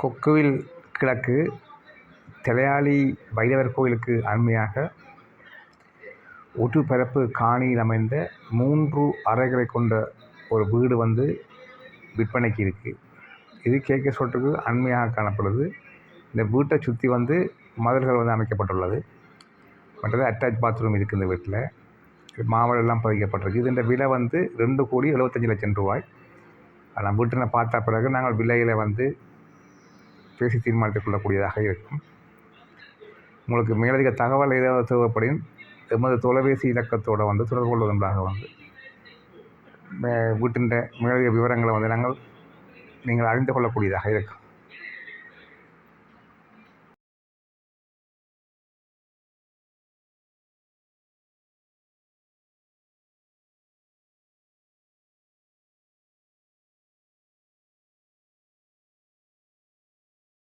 கொக்குவில் கிழக்கு தெலையாளி பைரவர் கோயிலுக்கு அண்மையாக ஒரு பரப்பு காணியில் அமைந்த மூன்று அறைகளை கொண்ட ஒரு வீடு வந்து விற்பனைக்கு இருக்குது இது கேகே ரோட்டுக்கு அண்மையாக காணப்படுது. இந்த வீட்டை சுற்றி வந்து மதில்கள் வந்து அமைக்கப்பட்டுள்ளது. மற்றது அட்டாச் பாத்ரூம் இருக்குது இந்த வீட்டில். மாவட்டெல்லாம் எல்லாம் பதிக்கப்பட்டிருக்கு. இதன் விலை வந்து ரெண்டு கோடி எழுபத்தஞ்சி லட்சம் ரூபாய். ஆனால் வீட்டினை பார்த்த பிறகு நாங்கள் விலையில் வந்து பேசி தீர்மானித்துக் கொள்ளக்கூடியதாக இருக்கும். உங்களுக்கு மேலதிக தகவல் ஏதாவது தேவைப்படின் எமது தொலைபேசி இலக்கத்தோடு வந்து தொடர்பு கொள்வதற்காக வந்து மே- வீட்டின் மேலதிக விவரங்களை வந்து நாங்கள் நீங்கள் அறிந்து கொள்ளக்கூடியதாக இருக்கும்.